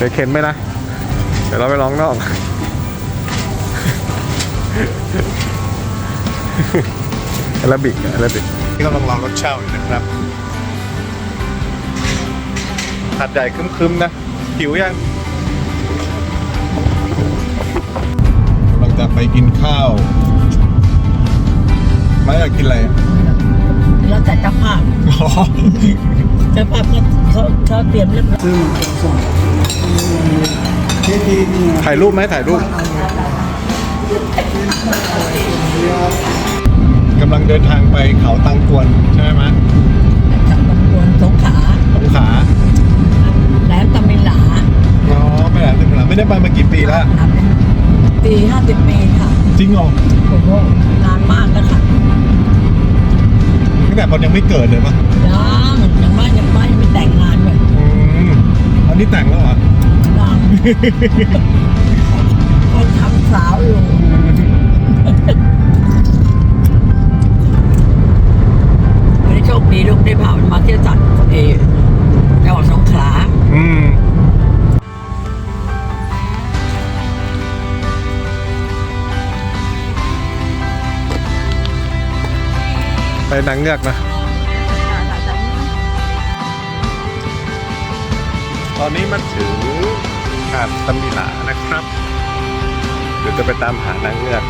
เดี๋ยวเข็นไปนะ เดี๋ยวเราไปร้องนอกอาราบิกอาราบิกนี่กำลังรอรถเช่าอยู่นะครับหาดใหญ่ครึ้มๆนะหิวยังเราจะไปกินข้าวไม่อยากกินอะไรอะแล้วแต่เจ้าภาพเจ้าภาพเขาเขาเขาเตรียมเรียบร้อย ถ่ายรูปไหมถ่ายรูปกำลังเดินทางไปเขาตังกวนใช่ไหมจากบางวนสงขลาสงขลาแหลมตะมินหลาอ๋อไปไหนถึงแล้วไม่ได้ไปมากี่ปีแล้วปีห้าสิบปีค่ะจริงเหรอโอ้โหนานมากแล้วค่ะตั้งแต่ตอนยังไม่เกิดเลยปะยังยังไม่ยังไม่ไม่แต่งงานเลยอืมอันนี้แต่งแล้วเหรอยัง คนทำสาวอยู่วันนี้โชคดีลูกได้พามันมาเที่ยวจัดเออจังหวัดสงขลาอืมไปนางเงือกนะตอนนี้มาถึง หาดตำมิลานะครับ เดี๋ยวจะไปตามหานางเงือก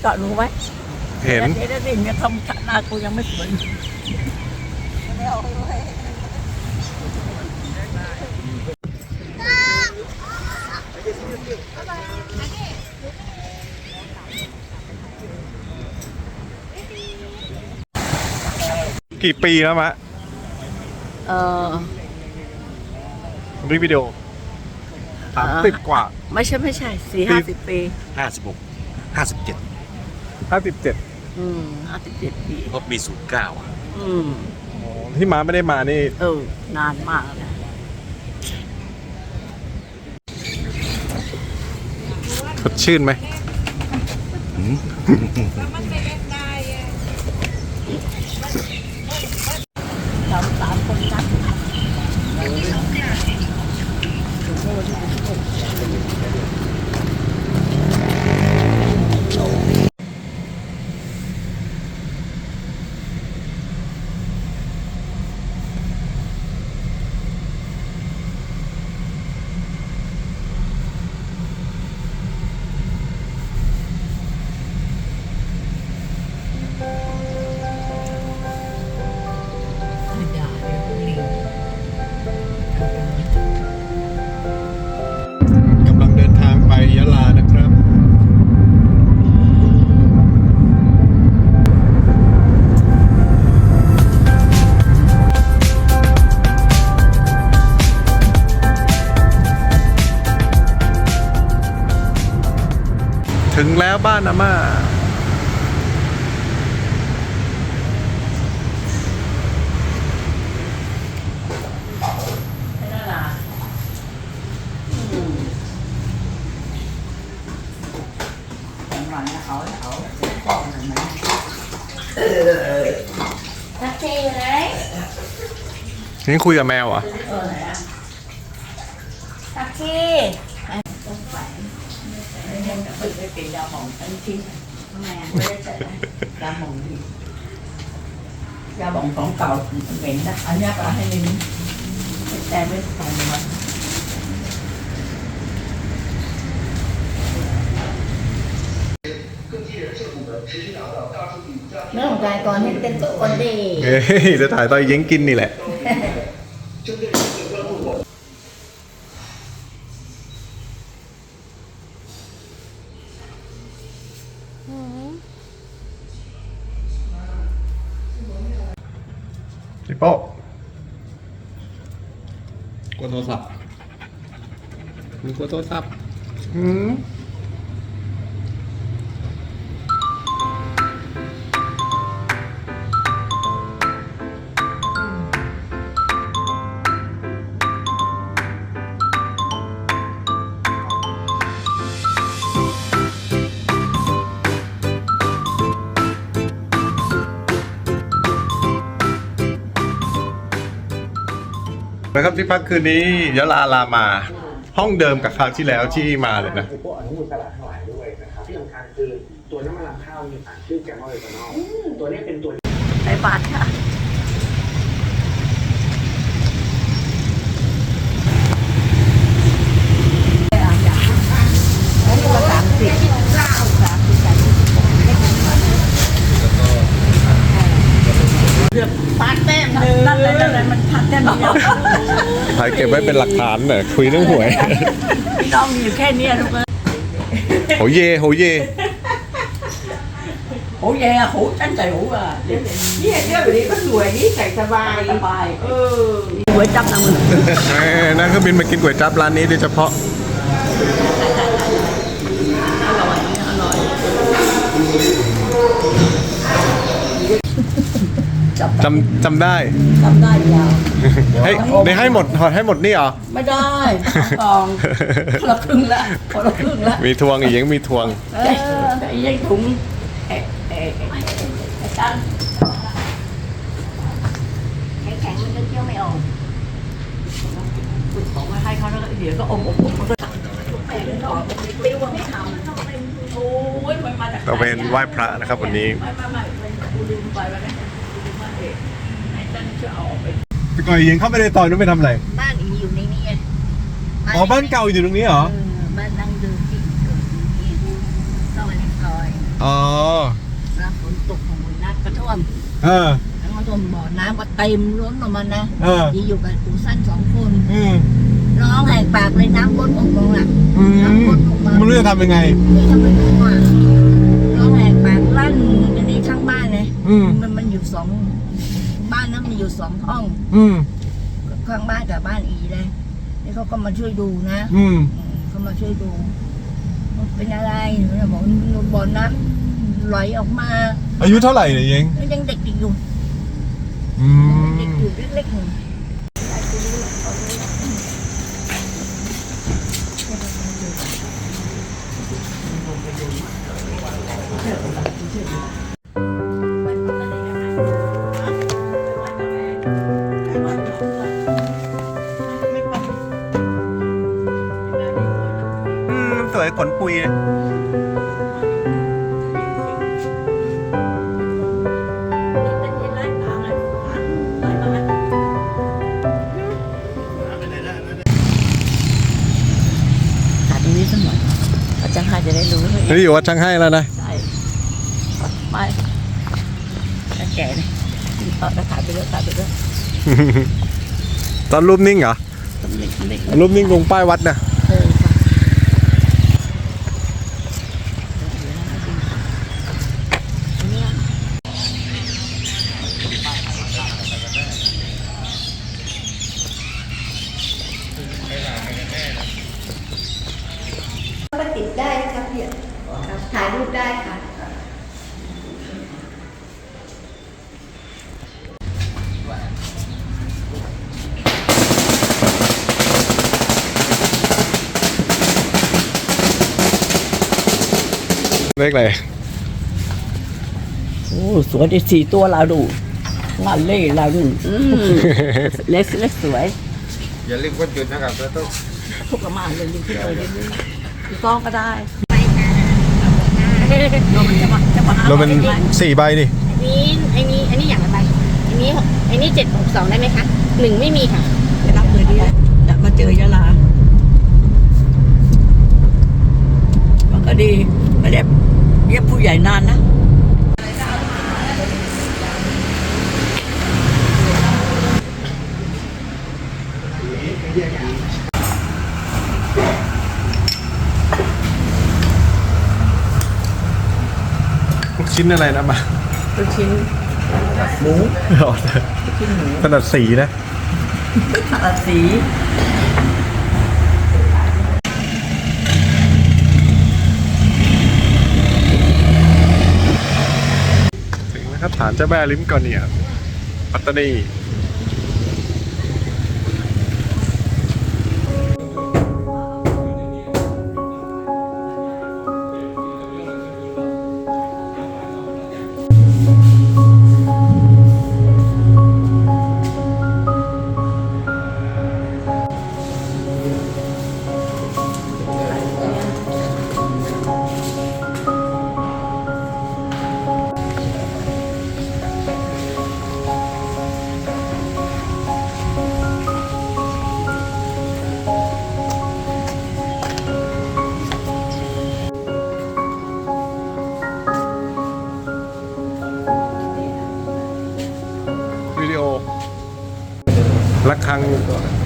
เห็นเกาะรู้ไหมเห็นเดี๋ยวได้ดิเนี่ยทำหน้ากูยังไม่สวยกี่ปีแล้วมะ เออรีวิดีโอสามสิบกว่า ไม่ใช่ไม่ใช่สี่ห้าสิบปีห้าสิบหกห้าสิบเจ็ด ห้าสิบเจ็ดอืมห้าสิบเจ็ดปีเพราะปีศูนย์เก้าอืมที่ม้าไม่ได้มานี่ เออนานมากแล้วสดชื่นไหมสามสามคนนัด บ้านอาม่าทักซี่อยู่ไหนนี่คุยกับแมวอะทักซี่ไม่ เป็นยาหมองทั้งชิ้นทำไมอะไม่ได้เจอยาหมองดียาหมองของเก่าเหม็นนะอันนี้ก็ให้ลิงแต่ไม่ใส่มาเรื่องของการก่อนให้เต็มตัวคนดีเฮ้ยจะถ่ายตอนย้งกินนี่แหละ มึงกดโทรศัพท์อืมนะครับที่พักคืนนี้ยะลาลามา ห้องเดิมกับคราวที่แล้วที่มาเลยนะคือพวกอนุมูลอิสระทั้งหลายด้วยนะครับที่สำคัญคือตัวน้ำมันรำข้าวมีสารชื่อแกมมอลเอทานอลตัวนี้เป็นตัวใส่บาทค่ะ พัดแต้มหนึ่งนั่นเลยนั่นเลยมันพัดแต้มเดียว ถ่ายเก็บไว้เป็นหลักฐานเน่ะคุยเรื่องหวยพี่น้องมีอยู่แค่เนี้ยลูกเอ้ยโหเยโหเย โอ้ยอะโหฉันใส่หูอะเดี๋ยวเนี่ยเรื่องแบบนี้ก็สวยนี่ใส่สบาย สบายเออ หัวจับนะมึงแหมนั่งเครื่องบินมากินก๋วยจั๊บร้านนี้โดยเฉพาะ จับจำจำได้จำได้ยาวให้ได้ให้หมดถอดให้หมดนี่เหรอ ไม่ได้กองคนละครึ่งละคนละครึ่งละมีทวงอีกยังมีทวงเออไอ้ยังถุงเอ๊ะเอ๊ะเอ๊ะไอ้ตันแข็งๆมันก็เคี้ยวไม่ออกของมาให้เขาแล้วก็เดี๋ยวก็อมอมอมมันก็ปิ้วไม่ทำโอ้ยมันมาจากเราเป็นไหว้พระนะครับวันนี้ ไอ้ตันจะเอาออกไปพี่ก่อยยิงเข้าไปในซอยนู้นไปทำอะไรบ้านอีอยู่ในนี้อ๋อบ้านเก่าอยู่ตรงนี้เหรอ เออบ้านดังเดิมที่เกิดอยู่นี่ต้องมาในซอยอ๋อ แล้วฝนตกของมันน้ำกระท่วมเออ แล้วก็ท่วมบ่อน้ำก็เต็มล้นออกมานะเออที่อยู่กับปู่สั้นสองคนอืมร้องแหกปากเลยน้ำล้นออกมาอะ อืมไม่รู้จะทำยังไงนี่ทำไมรู้อะร้องแหกปากลั่นอันนี้ข้างบ้านเลย อืมมันมันอยู่สองบ้านนั้น มีอยู่สองห้อง อืม ข้างบ้านกับบ้านอีเลยนี่เขาก็มาช่วยดูนะ อืม อืมเขามาช่วยดูว่าเป็นอะไรหนูบอกบ่อน้ำไหลออกมาอายุเท่าไหร่เนี่ยยิงแล้วยังเด็กๆอยู่อืม เด็กอยู่เล็กๆอยู่ วยขนปุยเลยถ่ายตรงนี้สักหน่อยอาจารย์ให้จะได้รู้ว่านี่อยู่วัดช่างให้แล้วนะ ใช่ไม่แก่เลยเออถ่ายไปเรื่อยถ่ายไปเรื่อยตอนรูปนิ่งเหรอเล็กเล็กรูปนิ่งลงป้ายวัดนะ เออค่ะ ก็ติดได้ครับเนี่ยถ่ายรูปได้ค่ะ เลขอะไรโอ้สวยดีสี่ตัวเราดูงานเล่เราดูอืมเล็กเล็กสวยอย่าลืมวันหยุดนะครับแล้วต้องทุกประมาณเลยดูที่เราเล่นดูกล้องก็ได้โดมันจะมาจะมาหาเราเป็นได้ไหมสี่ใบนี่อันนี้อันนี้อันนี้อย่างละใบอันนี้หกอันนี้เจ็ดหกสองได้ไหมคะหนึ่งไม่มีค่ะจะรับเลยดีจะมาเจอยะลามันก็ดีไม่ได้ เยี่ยมผู้ใหญ่นานนะลูกชิ้นอะไรนะมาลูกชิ้นหมูชิ้นหมูถนัดสีนะทาสีถึงนะค ฐานเจ้าแม่ลิ้มก่อนเนี่ยปัตตานี ระ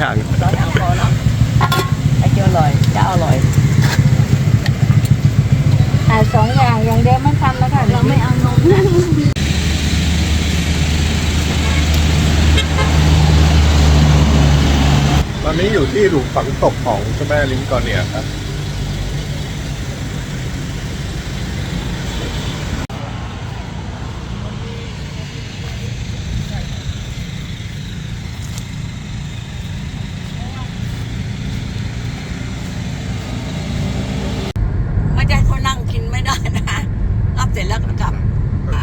อ๋อสองอย่างร้อยอย่างพอเนาะไอ้เจ้าอร่อยเจ้าอร่อยอ่าสองอย่างอย่างเดียวไม่ทำแล้วค่ะเราไม่เอานมตอนนี้อยู่ที่หลุมฝังศพของเจ้าแม่ลิ้มก่อนเนี่ยครับ ไม่ใช่เขานั่งกินไม่ได้นะรับเสร็จแล้วก็กลับ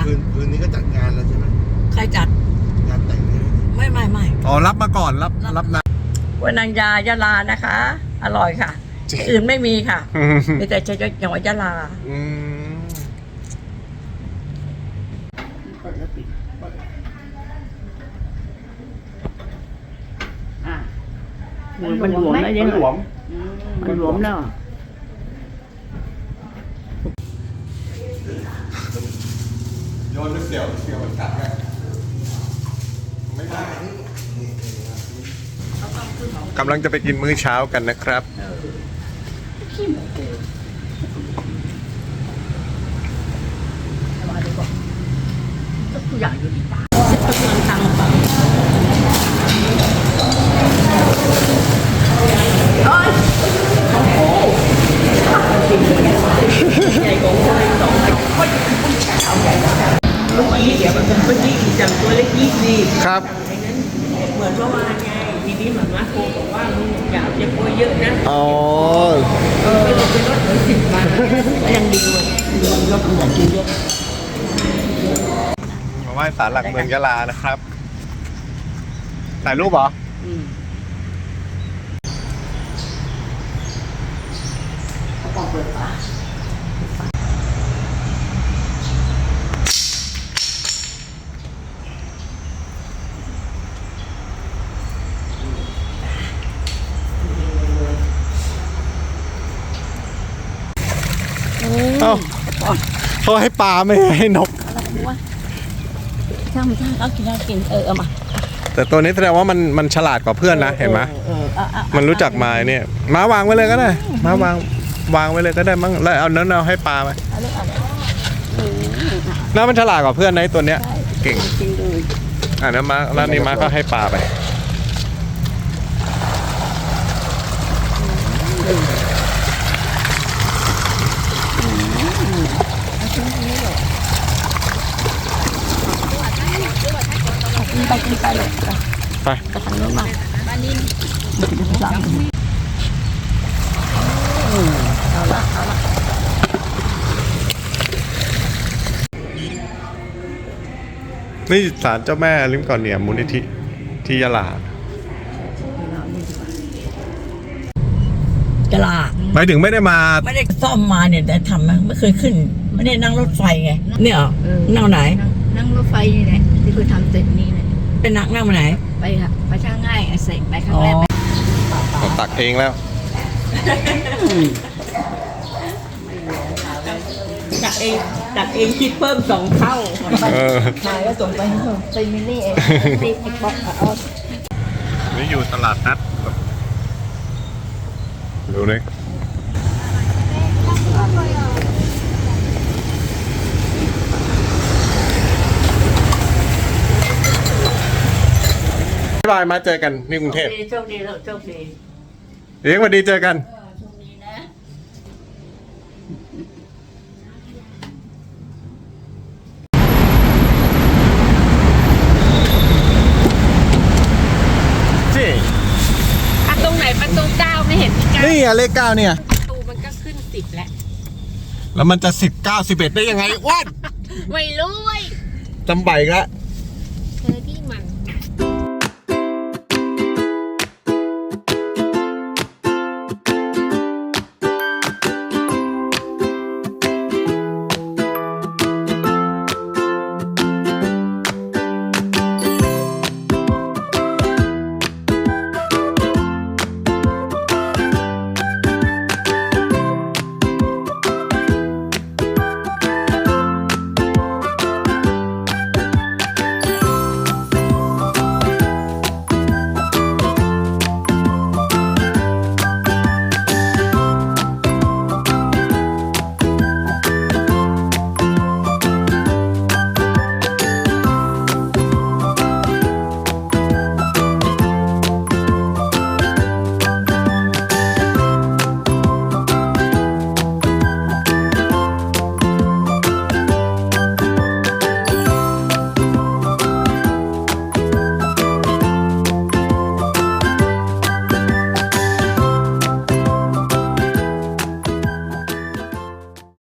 คืนคืนนี้ก็จัดงานแล้วใช่ไหม ใครจัด งานแต่งงาน ไม่ไม่ไม่ อ๋อรับมาก่อนรับรับนะวันนางยายาลานะคะ อร่อยค่ะที่อื่นไม่มีค่ะมีแต่จังหวัดยะลาอืมมันหลวมแล้วยังหลวมมันหลวมแล้วโยนเสี่ยวเสี่ยวมันกัดไงไม่ได้ กำลังจะไปกินมื้อเช้ากันนะครับทุกอย่างอยู่ที่ตาเมื่อกี้เดี๋ยวเมื่อกี้อีจังตัวเล็กยี่สิบครับ เหมือนเมื่อวานไง ทีนี้เหมือนว่าโทรบอกว่าลุงอย่าอย่ากลัวเยอะนะอ๋อเออเราไปลดเหลือสิบบาทก็ยังดีเลยลดเหลือกินเยอะมาไหว้ศาลหลักเมืองยะลานะครับถ่ายรูปเหรออืมเขาบอกเปิดฝา เอาเขาให้ปลาไม่ให้นกช่างช่างเขากินเขากินเออเอามาแต่ตัวนี้แสดงว่ามันมันฉลาดกว่าเพื่อนนะเห็นไหมเออเออเออมันรู้จักม้เนี่ยมาวางไว้เลยก็ได้มาวางวางไว้เลยก็ได้มั้งแล้วเอานั้นเอาให้ปลาไปเอาลูกเอาเลยน่ามันฉลาดกว่าเพื่อนนะไอ้ตัวเนี้ย เก่งกินดู อ่านั้ม้าแล้วนี่ม้าก็ให้ปลาไป กิน ไปกินไปเลยไปกระทางนู้นมาไปอันนี้เอาละเอาละนี่ศาลเจ้าแม่ลิมก่อนเหนียมมูลนิธิที่ยะลากะลาหมายถึงไม่ได้มา ไม่ได้ซ่อมมาเนี่ยแต่ทำนะไม่เคยขึ้น ไม่ได้นั่งรถไฟไงเนี่ยเหรอเออนั่งไหนนั่งนั่งรถไฟนี่แหละที่คือทำตึกนี้แหละเป็นนักนั่งมาไหน ไปค่ะไปช่างง่ายเสร็จไปครั้งแรกเราตักเองแล้วตักเองตักเองคิดเพิ่มสองเท่าเออขายแล้วส่งไปให้เขาไปมินี่เองตีไอ้ป๊อกเอานี่อยู่ตลาดนัดดูเลยายบายมาเจอกันที่กรุงเทพโชคดีโชคดีโชคดีเลี้ยงวันดีเจอกัน โชคดีนะสิประตูไหนประตูเก้าไม่เห็นมีเก้านี่อะเลขเก้าเนี่ย ประตูมันก็ขึ้นสิบแล้ว แล้วมันจะสิบเก้าสิบเอ็ดได้ยังไงอ้วันไม่รู้เว้ยจำใบอีกแล้วเ